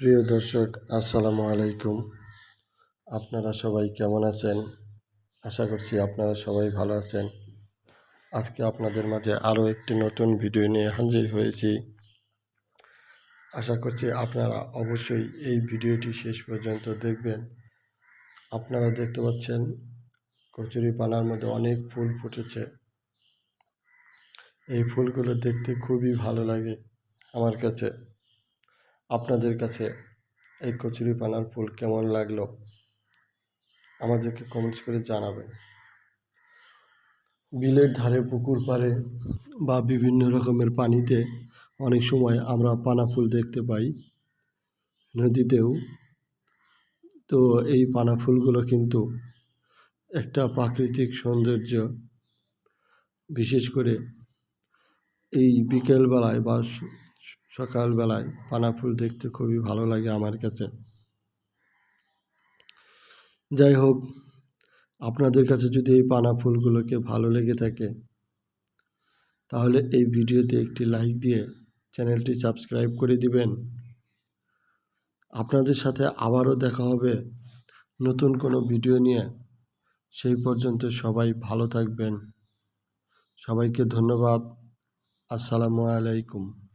প্রিয় দর্শক, আসসালামু আলাইকুম। আপনারা সবাই কেমন আছেন? আশা করছি আপনারা সবাই ভালো আছেন। আজকে আপনাদের মাঝে আরও একটি নতুন ভিডিও নিয়ে হাজির হয়েছি। আশা করছি আপনারা অবশ্যই এই ভিডিওটি শেষ পর্যন্ত দেখবেন। আপনারা দেখতে পাচ্ছেন কচুরি পানার মধ্যে অনেক ফুল ফুটেছে। এই ফুলগুলো দেখতে খুবই ভালো লাগে আমার কাছে। আপনাদের কাছে এই কচুরি পানার ফুল কেমন লাগল? আমাদেরকে কমেন্টস করে জানাবেন। বিলের ধারে, পুকুর পাড়ে বা বিভিন্ন রকমের পানিতে অনেক সময় আমরা পানা ফুল দেখতে পাই নদীতেও। তো এই পানা ফুলগুলো কিন্তু একটা প্রাকৃতিক সৌন্দর্য। বিশেষ করে এই বিকেলবেলায় বা সকালবেলায় পানা ফুল দেখতে খুবই ভালো লাগে আমার কাছে। যাই হোক, আপনাদের কাছে যদি এই পানা ফুলগুলোকে ভালো লেগে থাকে, তাহলে এই ভিডিওতে একটি লাইক দিয়ে চ্যানেলটি সাবস্ক্রাইব করে দিবেন। আপনাদের সাথে আবারও দেখা হবে নতুন কোনো ভিডিও নিয়ে। সেই পর্যন্ত সবাই ভালো থাকবেন। সবাইকে ধন্যবাদ। আসসালামু আলাইকুম।